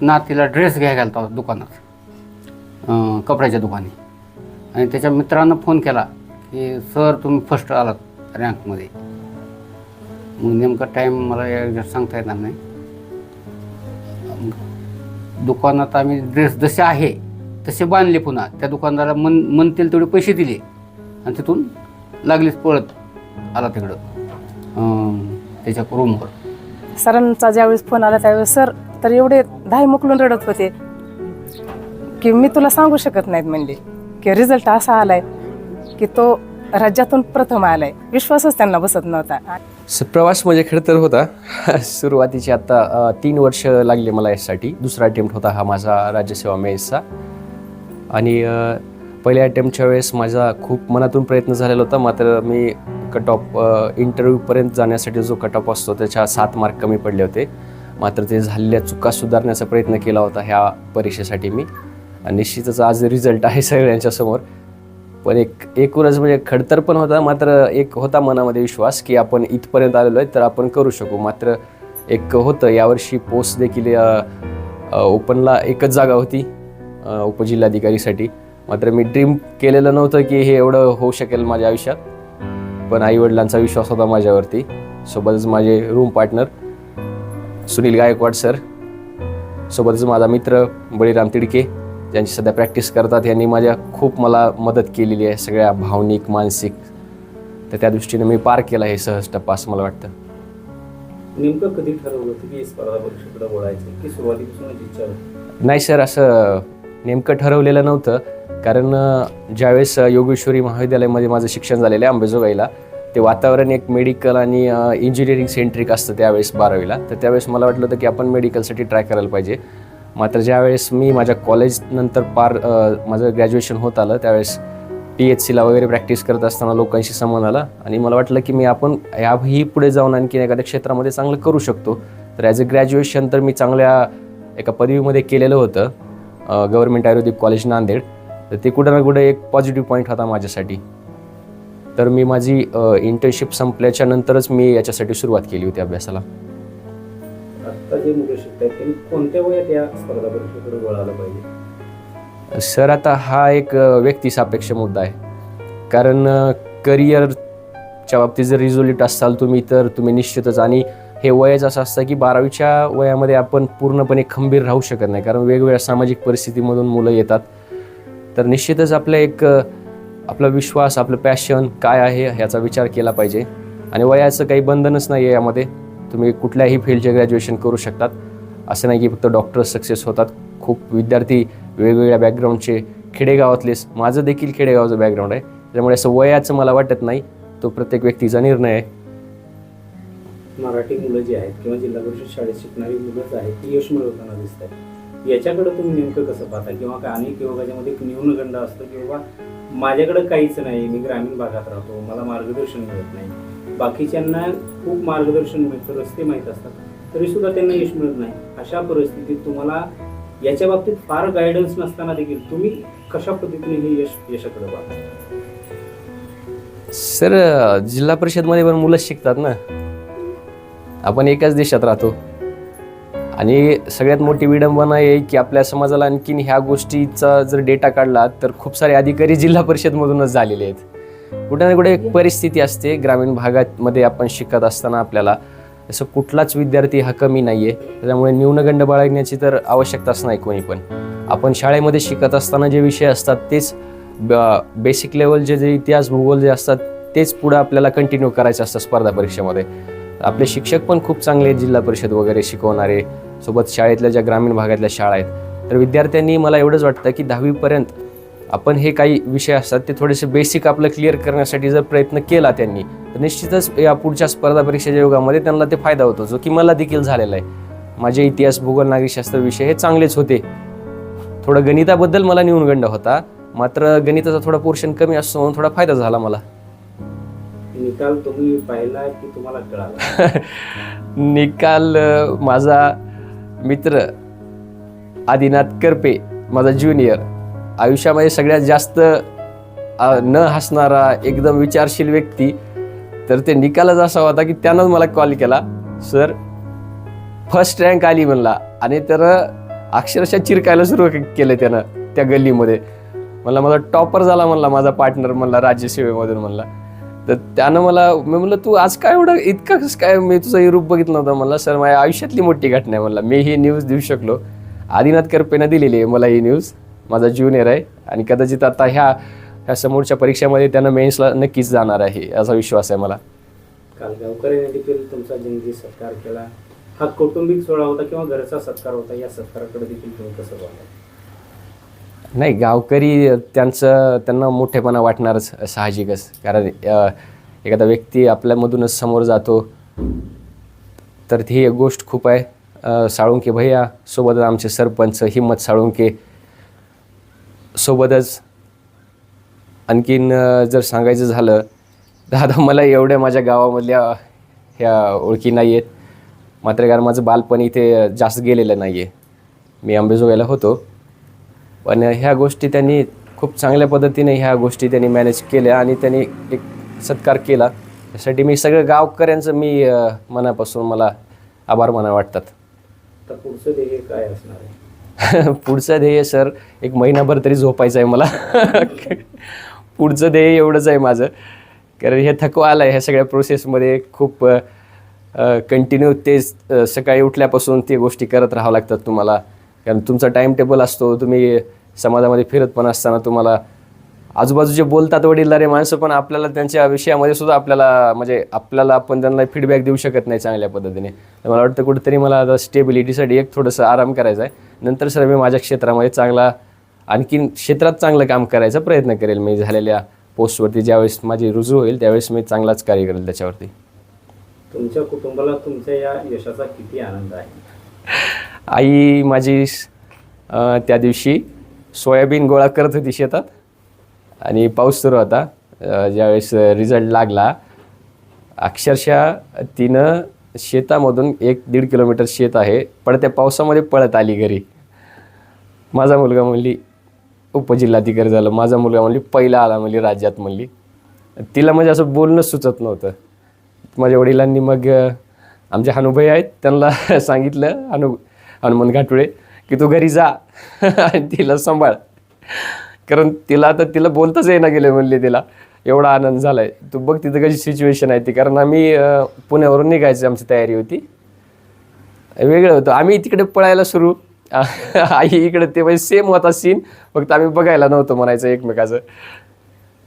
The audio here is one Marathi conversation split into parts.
नातीला ड्रेस घ्यायला घालता दुकानात. कपड्याच्या दुकानी. आणि त्याच्या मित्रानं फोन केला की सर तुम्ही फर्स्ट आलात रँकमध्ये मग नेमका टाईम मला एक्झॅक्ट सांगता येणार नाही. दुकानात आम्ही ड्रेस जसे आहे तसे बांधले पुन्हा. त्या दुकानदाराला मन म्हणतील तेवढे पैसे दिले. आणि तिथून लागलीच पळत आला तिकडं त्याच्या रूमवर सरांचा ज्यावेळेस फोन आला त्यावेळेस सर तर एवढे धाय मोकलून रडत होते. की मी तुला सांगू शकत नाहीत म्हणले की रिझल्ट असा आलाय की तो राज्यातून प्रथम आलाय. विश्वासच त्यांना बसत नव्हता. प्रवास म्हणजे खरं तर होता. सुरुवातीचे आता तीन वर्ष लागले मला यासाठी. दुसरा अटेम्प्ट होता हा माझा राज्यसेवा मेसचा. आणि पहिल्या अटेम्प्टच्या वेळेस माझा खूप मनातून प्रयत्न झालेला होता. मात्र मी कट ऑफ इंटरव्ह्यूपर्यंत जाण्यासाठी जो कट ऑफ असतो त्याच्या सात मार्क कमी पडले होते. मात्र ते झालेल्या चुका सुधारण्याचा प्रयत्न केला होता ह्या परीक्षेसाठी मी. निश्चितच आज रिझल्ट आहे सगळ्यांच्या समोर. पण एक एकूणच म्हणजे खडतर पण होता मात्र एक होता मनामध्ये विश्वास की आपण इथपर्यंत आलेलो आहे तर आपण करू शकू. मात्र एक होतं यावर्षी पोस्ट देखील ओपनला एकच जागा होती उपजिल्हाधिकारीसाठी. मात्र मी ड्रीम केलेलं नव्हतं की हे एवढं होऊ शकेल माझ्या आयुष्यात. पण आईवडिलांचा विश्वास होता माझ्यावरती. सोबतच माझे room partner Sunil Gaikwad sir. सोबतच माझा मित्र बळीराम तिडके ज्यांची सध्या प्रॅक्टिस करतात यांनी माझ्या खूप मला मदत केलेली आहे सगळ्या भावनिक मानसिक. तर त्या दृष्टीने मी पार केला हे सहज टप्पा असं मला वाटतं. नेमकं कधी ठरवलं होतं की स्पर्धा परीक्षेकडे वळायचं की सुरुवातीपासूनच इच्छा होती? नाही सर असं नेमकं ठरवलेलं नव्हतं. कारण ज्यावेळेस योगेश्वरी महाविद्यालयामध्ये माझं शिक्षण झालेलं आहे अंबेजोगाईला ते वातावरण एक मेडिकल आणि इंजिनिअरिंग सेंट्रिक असतं त्यावेळेस बारावीला. तर त्यावेळेस मला वाटलं होतं की आपण मेडिकलसाठी ट्राय करायला पाहिजे. मात्र ज्यावेळेस मी माझ्या कॉलेजनंतर पार माझं ग्रॅज्युएशन होत आलं त्यावेळेस पी एच सीला वगैरे प्रॅक्टिस करत असताना लोकांशी संबंध आला. आणि मला वाटलं की मी आपण ह्याही पुढे जाऊन आणखी एखाद्या क्षेत्रामध्ये चांगलं करू शकतो. तर ॲज अ ग्रॅज्युएशन तर मी चांगल्या एका पदवीमध्ये केलेलं होतं गव्हर्मेंट आयुर्वेदिक कॉलेज नांदेड. तर ते कुठं ना कुठं एक पॉझिटिव्ह पॉईंट होता माझ्यासाठी. तर मी माझी इंटर्नशिप संपल्याच्या नंतरच मी याच्यासाठी सुरुवात केली होती अभ्यासाला. आत्ता जे मुलं शिकतात त्यांनी कोणत्या वयात या स्पर्धा परीक्षेकडे वळायला पाहिजे? सर आता हा एक व्यक्तिसापेक्ष मुद्दा आहे. कारण करिअरच्या बाबतीत जर रिझोल्यूट असाल तुम्ही तर तुम्ही निश्चितच आणि हे वयच असं असतं की बारावीच्या वयामध्ये आपण पूर्णपणे खंबीर राहू शकत नाही. कारण वेगवेगळ्या सामाजिक परिस्थितीमधून मुलं येतात. तर निश्चितच आपलं एक आपला विश्वास आपलं पॅशन काय आहे ह्याचा विचार केला पाहिजे. आणि वयाचं काही बंधनच नाही आहे यामध्ये. तुम्ही कुठल्याही फील्डचे ग्रॅज्युएशन करू शकतात. असं नाही की फक्त डॉक्टर सक्सेस होतात. खूप विद्यार्थी वेगवेगळ्या बॅकग्राऊंडचे खेडेगावातले माझं देखील खेडेगावाचं बॅकग्राऊंड आहे. त्यामुळे असं वयाचं मला वाटत नाही. तो प्रत्येक व्यक्तीचा निर्णय आहे. मराठी मुलं जी आहेत किंवा जिल्हा परिषद शाळेत शिकणारी मुलंच आहेत ती यश मिळवताना दिसत आहेत याच्याकडे तुम्ही नेमकं कसं पाहता? किंवा काय अनेक योगाच्यामध्ये एक न्यूनगंड असतो किंवा माझ्याकडं माझ्याकडे काहीच नाही मी ग्रामीण भागात राहतो मला मार्गदर्शन मिळत नाही. बाकीच्यांना खूप मार्गदर्शन मिळतं रस्ते माहीत असतात तरी सुद्धा त्यांना यश मिळत नाही. अशा परिस्थितीत तुम्हाला याच्या बाबतीत फार गायडन्स नसताना देखील तुम्ही कशा पद्धतीने हे यश यशाकडे पाहता? सर जिल्हा परिषदमध्ये पण मुलं शिकतात ना? आपण एकाच देशात राहतो. आणि सगळ्यात मोठी विडंबना आहे की आपल्या समाजाला आणखीन ह्या गोष्टीचा जर डेटा काढला तर खूप सारे अधिकारी जिल्हा परिषदमधूनच झालेले आहेत. कुठे ना कुठे एक परिस्थिती असते ग्रामीण भागामध्ये आपण शिकत असताना आपल्याला. असं कुठलाच विद्यार्थी हा कमी नाही आहे त्याच्यामुळे न्यूनगंड बाळगण्याची तर आवश्यकताच नाही कोणी पण. आपण शाळेमध्ये शिकत असताना जे विषय असतात तेच बेसिक लेवलचे जे इतिहास भूगोल जे असतात तेच पुढं आपल्याला कंटिन्यू करायचं असतं स्पर्धा परीक्षेमध्ये. आपले शिक्षक पण खूप चांगले आहेत जिल्हा परिषद वगैरे शिकवणारे. सोबत शाळेतल्या ज्या ग्रामीण भागातल्या शाळा आहेत तर विद्यार्थ्यांनी मला एवढंच वाटतं की दहावीपर्यंत आपण हे काही विषय असतात ते थोडेसे बेसिक आपलं क्लिअर करण्यासाठी जर प्रयत्न केला त्यांनी तर निश्चितच या पुढच्या स्पर्धा परीक्षेच्या युगामध्ये त्यांना ते फायदा होतो जो की मला देखील झालेला आहे. माझे इतिहास भूगोल नागरिकशास्त्र विषय हे चांगलेच होते. थोडं गणिताबद्दल मला न्यूनगंड होता मात्र गणिताचा थोडा पोर्शन कमी असतो म्हणून थोडा फायदा झाला मला. निकाल तुम्ही पाहिला की तुम्हाला कळाला? निकाल माझा मित्र आदिनाथ करपे माझा ज्युनियर आयुष्यामध्ये सगळ्यात जास्त न हसणारा एकदम विचारशील व्यक्ती तर ते निकालच असा होता की त्यानंच मला कॉल केला. सर फर्स्ट रँक आली म्हणला. आणि तर अक्षरशः चिरकायला सुरू केलं त्यानं त्या गल्लीमध्ये. मला माझा टॉपर झाला म्हणला माझा पार्टनर म्हणला राज्यसेवेमधून म्हणला. तर त्यानं मला मी म्हणलं तू आज काय एवढं इतकं कसं काय मी तुझा हे रूप बघितलं नव्हतं. म्हणलं सर माझ्या आयुष्यातली मोठी घटना आहे. म्हणला मी ही न्यूज देऊ शकलो. आदिनाथ करपेनं दिलेली आहे मला ही न्यूज माझा ज्युनियर आहे. आणि कदाचित आता ह्या ह्या समोरच्या परीक्षेमध्ये त्यानं मेन्सला नक्कीच जाणार आहे असा विश्वास आहे मला. काल गावकऱ्यांनी देखील तुमचा जंगी सत्कार केला. हा कौटुंबिक सोहळा होता किंवा घरचा सत्कार होता या सत्काराकडे देखील तुम्ही कसं पाहता नाही गावकरी त्यांचं त्यांना मोठेपणा वाटणारच साहजिकच. कारण एखादा व्यक्ती आपल्यामधूनच समोर जातो तर ही एक गोष्ट खूप आहे. साळुंके भैया सोबतच आमचे सरपंच हिम्मत साळुंके सोबतच आणखीन जर सांगायचं झालं तर आता मला एवढ्या माझ्या गावामधल्या ह्या ओळखी नाही आहेत. मात्र कारण माझं बालपण इथे जास्त गेलेलं नाही आहे मी आंबेजोगायला होतो. पण ह्या गोष्टी त्यांनी खूप चांगल्या पद्धतीने ह्या गोष्टी त्यांनी मॅनेज केल्या आणि त्यांनी एक सत्कार केला. त्यासाठी मी सगळं गावकऱ्यांचं मी मनापासून मला आभार माना वाटतात. तर पुढचं ध्येय काय असणार आहे? पुढचं ध्येय सर एक महिनाभर तरी झोपायचं आहे मला. पुढचं ध्येय एवढंच आहे माझं. कारण हे थकवा आला आहे ह्या सगळ्या प्रोसेसमध्ये खूप कंटिन्यू ते अ, सकाळी उठल्यापासून ते गोष्टी करत राहावं लागतात तुम्हाला. कारण तुमचा टाईम टेबल असतो तुम्ही समाजामध्ये फिरत पण असताना तुम्हाला आजूबाजूचे बोलतात वडीलधारे माणसं पण आपल्याला त्यांच्या विषयामध्ये सुद्धा आपल्याला म्हणजे आपल्याला आपण त्यांना फीडबॅक देऊ शकत नाही चांगल्या पद्धतीने. तर मला वाटतं कुठेतरी मला आता स्टेबिलिटीसाठी एक थोडंसं आराम करायचा आहे. नंतर सर मी माझ्या क्षेत्रामध्ये चांगला आणखीन क्षेत्रात चांगलं काम करायचा प्रयत्न करेल मी झालेल्या पोस्टवरती. ज्यावेळेस माझी रुजू होईल त्यावेळेस मी चांगलाच कार्य करेल त्याच्यावरती. तुमच्या कुटुंबाला तुमच्या या यशाचा किती आनंद आहे? आई माझी त्या दिवशी सोयाबीन गोळा करत होती शेतात. आणि पाऊस सुरू होता. ज्यावेळेस रिझल्ट लागला अक्षरशः तिनं शेतामधून एक दीड किलोमीटर शेत आहे पडत्या पावसामध्ये पळत आली घरी. माझा मुलगा म्हणली उपजिल्हाधिकारी झालं. माझा मुलगा म्हणली पहिला आला म्हणली राज्यात म्हणली. तिला म्हणजे असं बोलणं सुचत नव्हतं. माझ्या वडिलांनी मग आमचे हनुभाई आहेत त्यांना सांगितलं अनु हनुमान घाटुळे की तू घरी जा आणि तिला सांभाळ. कारण तिला आता तिला बोलताच येईना गेलं म्हणले तिला. एवढा आनंद झाला आहे तू बघ तिथं कशी सिच्युएशन आहे ती. कारण आम्ही पुण्यावरून निघायची आमची तयारी होती. वेगळं होतं. आम्ही तिकडे पळायला सुरू. आई इकडे ते म्हणजे सेम होता सीन फक्त आम्ही बघायला नव्हतं म्हणायचं एकमेकाचं.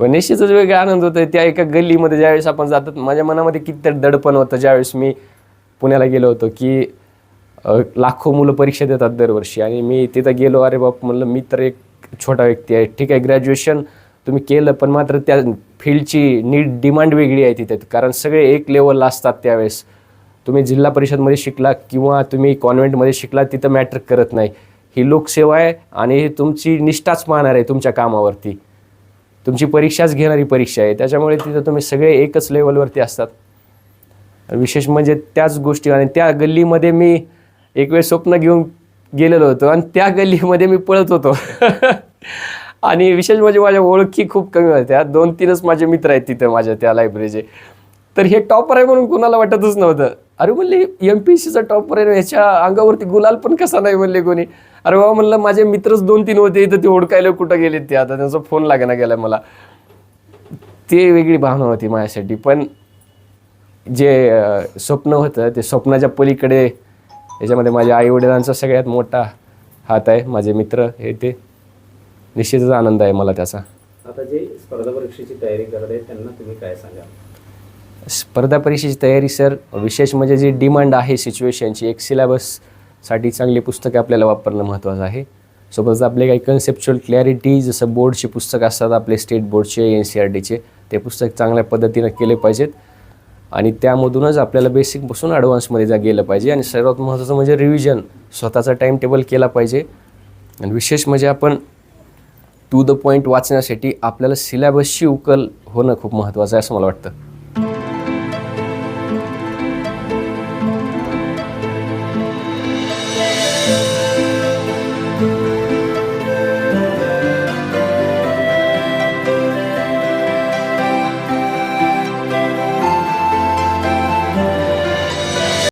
पण निश्चितच वेगळा आनंद होतो त्या एका गल्लीमध्ये ज्यावेळेस आपण जातात माझ्या मनामध्ये कितीतरी दडपण होतं. ज्यावेळेस मी पुण्याला गेलो होतो की लाखो मुलं परीक्षा देतात दरवर्षी. आणि मी तिथं गेलो अरे बाप म्हणलं मी तर एक छोटा व्यक्ती आहे. ठीक आहे ग्रॅज्युएशन तुम्ही केलं पण मात्र त्या फील्डची नीट डिमांड वेगळी आहे तिथे. कारण सगळे एक लेवलला असतात त्यावेळेस. तुम्ही जिल्हा परिषदमध्ये शिकला किंवा तुम्ही कॉन्व्हेंटमध्ये शिकला तिथं मॅटर करत नाही. ही लोकसेवा आहे आणि ही तुमची निष्ठाच मानणार आहे तुमच्या कामावरती. तुमची परीक्षाच घेणारी परीक्षा आहे. त्याच्यामुळे तिथं तुम्ही सगळे एकच लेवलवरती असतात. विशेष म्हणजे त्याच गोष्टी आणि त्या गल्लीमध्ये मी एक वेळ स्वप्न घेऊन गेलेलो होतो आणि त्या गल्लीमध्ये मी पळत होतो. आणि विशेष म्हणजे माझ्या ओळखी खूप कमी होत्या. दोन तीनच माझे मित्र आहेत तिथं माझ्या त्या लायब्ररीचे तर हे टॉपर आहे म्हणून कुणाला वाटतच नव्हतं. अरे म्हणले एम पी सीचा टॉपर आहे याच्या अंगावरती गुलाल पण कसा नाही म्हणले कोणी. अरे बाबा म्हणलं माझे मित्रच दोन तीन होते इथं ते ओळखायला कुठं गेले ते आता? त्यांचा फोन लागना गेला मला. ते वेगळी भावना होती माझ्यासाठी. पण जे स्वप्न होतं ते स्वप्नाच्या पलीकडे याच्यामध्ये माझ्या आईवडिलांचा सगळ्यात मोठा हात आहे माझे मित्र हे ते. निश्चितच आनंद आहे मला त्याचा. आता जे स्पर्धा परीक्षेची तयारी करत आहेत त्यांना तुम्ही काय सांगाल? स्पर्धा परीक्षेची तयारी सर विशेष म्हणजे जी डिमांड आहे सिच्युएशनची एक सिलेबससाठी चांगली पुस्तकं आपल्याला वापरणं महत्त्वाचं आहे. सोबतच आपले काही कन्सेप्च्युअल क्लॅरिटी जसं बोर्डची पुस्तकं असतात आपले स्टेट बोर्डचे एन सी आर टीचे ते पुस्तक चांगल्या पद्धतीनं केले पाहिजेत. आणि त्यामधूनच आपल्याला बेसिकपासून ॲडव्हान्समध्ये जा गेलं पाहिजे. आणि सर्वात महत्त्वाचं म्हणजे रिव्हिजन स्वतःचा टाईम टेबल केला पाहिजे. आणि विशेष म्हणजे आपण टू द पॉईंट वाचण्यासाठी आपल्याला सिलेबसची उकल होणं खूप महत्त्वाचं आहे असं मला वाटतं.